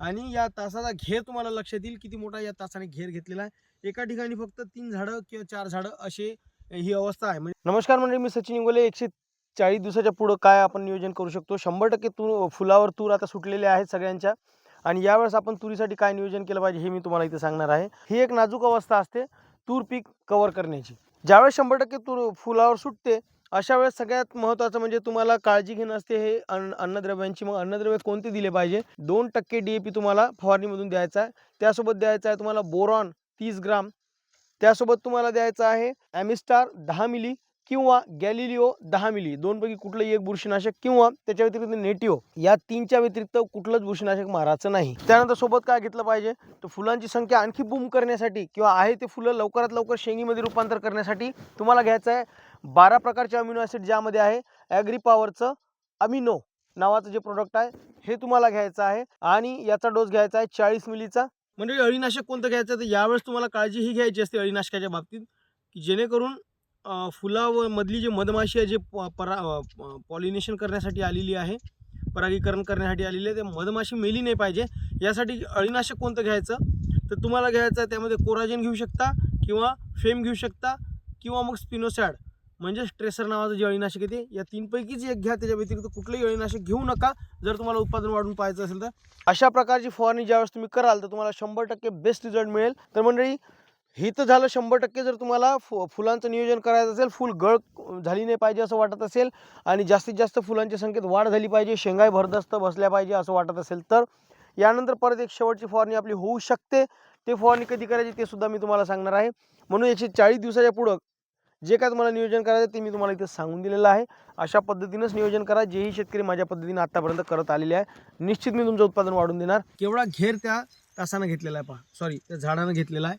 आणि या तासाचा घेर तुम्हाला लक्षात येईल किती मोठा या तासाने घेर घेतलेला आहे. एका ठिकाणी फक्त तीन झाडं किंवा चार झाडं असे ही अवस्था आहे. म्हणजे नमस्कार म्हणजे मी सचिन इंगोले. एकशे चाळीस दिवसाच्या पुढं काय आपण नियोजन करू शकतो? शंभर टक्के तूर फुलावर तूर आता सुटलेले आहेत सगळ्यांच्या. आणि यावेळेस आपण तुरीसाठी काय नियोजन केलं पाहिजे हे मी तुम्हाला इथे सांगणार आहे. ही एक नाजूक अवस्था असते तूर पीक कव्हर करण्याची. ज्यावेळेस शंभर टक्के तूर फुलावर सुटते अशा वेळेस सगळ्यात महत्त्वाचं म्हणजे तुम्हाला काळजी घेणं असते हे अन्न अन्नद्रव्यांची. मग अन्नद्रव्य कोणते दिले पाहिजे? दोन टक्के डी ए पी तुम्हाला फवारणीमधून द्यायचा आहे. त्यासोबत द्यायचं आहे तुम्हाला बोरॉन तीस ग्राम. त्यासोबत तुम्हाला द्यायचं आहे ॲमिस्टार दहा मिली. किंवा गॅलिलिओ दहा मिली दोनपैकी कुठलंही एक बुरशीनाशक किंवा त्याच्या व्यतिरिक्त नेटिओ या तीनच्या व्यतिरिक्त कुठलंच बुरशीनाशक मारायचं नाही. त्यानंतर सोबत काय घेतलं पाहिजे? तर फुलांची संख्या आणखी बूम करण्यासाठी किंवा आहे ते फुलं लवकरात लवकर शेंगीमध्ये रूपांतर करण्यासाठी तुम्हाला घ्यायचं आहे बारा प्रकारचे अमिनो ॲसिड ज्यामध्ये आहे ॲग्री पॉवरचं अमिनो नावाचं जे प्रोडक्ट आहे हे तुम्हाला घ्यायचं आहे आणि याचा डोस घ्यायचा आहे चाळीस मिलीचा. म्हणजे अळीनाशक कोणतं घ्यायचं तर यावेळेस तुम्हाला काळजी ही घ्यायची असते अळीनाशकाच्या बाबतीत की जेणेकरून फुलावर मधली जी मधमाशी आहे जे प- परा पॉलिनेशन करण्यासाठी आलेली आहे परागीकरण करण्यासाठी आलेली आहे ते मधमाशी मेली नाही पाहिजे. यासाठी अळीनाशक कोणतं घ्यायचं? तर तुम्हाला घ्यायचं आहे त्यामध्ये कोराजेन घेऊ शकता किंवा फेम घेऊ शकता किंवा मग स्पिनोसॅड म्हणजे स्ट्रेसर नावाचं जे अळीनाशक येते या तीनपैकीच एक घ्या त्याच्या व्यतिरिक्त कुठलंही अळीनाशक घेऊ नका. जर तुम्हाला उत्पादन वाढून पाहायचं असेल तर. अशा प्रकारची फवारणी ज्यावेळेस तुम्ही कराल तर तुम्हाला शंभर टक्के बेस्ट रिझल्ट मिळेल. तर मंडळी हे तर झालं शंभर टक्के जर तुम्हाला फु फुलांचं नियोजन करायचं असेल फुल गळ झाली नाही पाहिजे असं वाटत असेल आणि जास्तीत जास्त फुलांच्या संख्येत वाढ झाली पाहिजे शेंगाय भरदस्त बसल्या पाहिजे असं वाटत असेल तर. यानंतर परत एक शेवटची फवारणी आपली होऊ शकते. ते फवारणी कधी करायची ते सुद्धा मी तुम्हाला सांगणार आहे. म्हणून एकशे चाळीस दिवसाच्या पुढं जे काय तुम्हाला नियोजन करायचं ते मी तुम्हाला इथे सांगून दिलेलं आहे. अशा पद्धतीनंच नियोजन करा जेही शेतकरी माझ्या पद्धतीने आतापर्यंत करत आलेले आहे. निश्चित मी तुमचं उत्पादन वाढून देणार. केवढा घेर त्या तासानं घेतलेला आहे पहा. सॉरी त्या झाडानं घेतलेला आहे.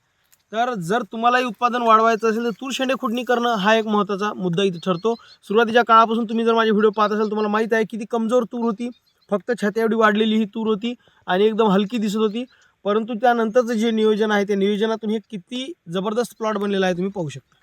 तर जर तुम्हालाही उत्पादन वाढवायचं असेल तर तूर शेंडे खुडणी करणं हा एक महत्त्वाचा मुद्दा इथे ठरतो. सुरुवातीच्या काळापासून तुम्ही जर माझे व्हिडिओ पाहत असाल तुम्हाला माहीत आहे किती कमजोर तूर होती. फक्त छात्या एवढी वाढलेली ही तूर होती आणि एकदम हलकी दिसत होती. परंतु त्यानंतरचं जे नियोजन आहे त्या नियोजनातून हे किती जबरदस्त प्लॉट बनलेला आहे तुम्ही पाहू शकता.